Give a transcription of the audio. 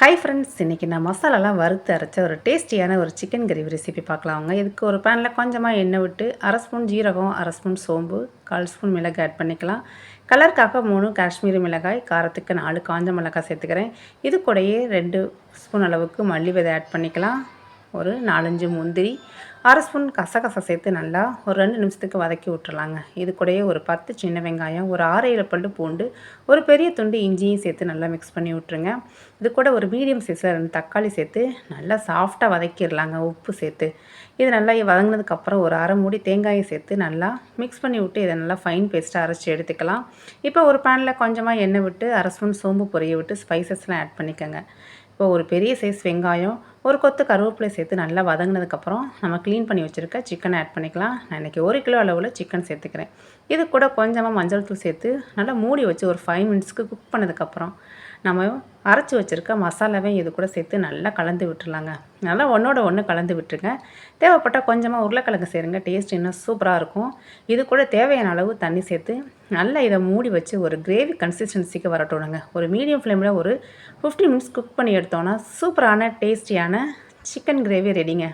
Hi friends இன்றைக்கி நான் மசாலாலாம் வறுத்து அரைச்ச ஒரு டேஸ்டியான ஒரு சிக்கன் கிரேவி ரெசிபி பார்க்கலாங்க இதுக்கு ஒரு பேனில் கொஞ்சமாக எண்ணெய் விட்டு அரை ஸ்பூன் ஜீரகம் அரை ஸ்பூன் சோம்பு கால் ஸ்பூன் மிளகாய் ஆட் பண்ணிக்கலாம். கலருக்காக மூணு காஷ்மீரி மிளகாய் காரத்துக்கு நாலு காஞ்ச மிளகாய் சேர்த்துக்கிறேன். இது கூடயே ரெண்டு ஸ்பூன் அளவுக்கு மல்லி விதை ஆட் பண்ணிக்கலாம். ஒரு நாலஞ்சு முந்திரி அரை ஸ்பூன் கசகசை சேர்த்து நல்லா ஒரு ரெண்டு நிமிஷத்துக்கு வதக்கி விட்டுறலாங்க. இது கூடயே ஒரு பத்து சின்ன வெங்காயம் ஒரு ஆறு ஏழு பல்லு பூண்டு ஒரு பெரிய துண்டு இஞ்சியும் சேர்த்து நல்லா மிக்ஸ் பண்ணி விட்ருங்க இது கூட ஒரு மீடியம் சைஸில் ரெண்டு தக்காளி சேர்த்து நல்லா சாஃப்டாக வதக்கிடலாங்க உப்பு சேர்த்து. இது நல்லா வதங்கினதுக்கப்புறம் ஒரு அரை மூடி தேங்காயை சேர்த்து நல்லா மிக்ஸ் பண்ணி விட்டு இதை நல்லா ஃபைன் பேஸ்ட்டாக அரைச்சி எடுத்துக்கலாம். இப்போ ஒரு பேனில் கொஞ்சமாக எண்ணெய் விட்டு அரை ஸ்பூன் சோம்பு பொரிய விட்டு ஸ்பைசஸ்லாம் ஆட் பண்ணிக்கோங்க. இப்போ ஒரு பெரிய சைஸ் வெங்காயம் ஒரு கொத்து கருவேப்பிலை சேர்த்து நல்லா வதங்கினதுக்கப்புறம் நம்ம க்ளீன் பண்ணி வச்சுருக்க சிக்கனை ஆட் பண்ணிக்கலாம். நான் இன்றைக்கி ஒரு கிலோ அளவில் சிக்கன் சேர்த்துக்கிறேன். இது கூட கொஞ்சமாக மஞ்சள் தூள் சேர்த்து நல்லா மூடி வச்சு ஒரு ஃபைவ் மினிட்ஸ்க்கு குக் பண்ணதுக்கப்புறம் நம்ம அரைச்சி வச்சுருக்க மசாலாவையும் இது கூட சேர்த்து நல்லா கலந்து விட்டுருலாங்க நல்லா ஒன்றோட ஒன்று கலந்து விட்டுருங்க. தேவைப்பட்டால் கொஞ்சமாக உருளைக்கிழங்கு சேருங்க. டேஸ்ட் இன்னும் சூப்பராக இருக்கும். இது கூட தேவையான அளவு தண்ணி சேர்த்து நல்லா இதை மூடி வச்சு ஒரு கிரேவி கன்சிஸ்டன்சிக்கு வரட்டோணுங்க ஒரு மீடியம் ஃப்ளேமில் ஒரு ஃபிஃப்டி மினிட்ஸ் குக் பண்ணி எடுத்தோன்னா சூப்பரான டேஸ்டியான சிக்கன் கிரேவி ரெடிங்க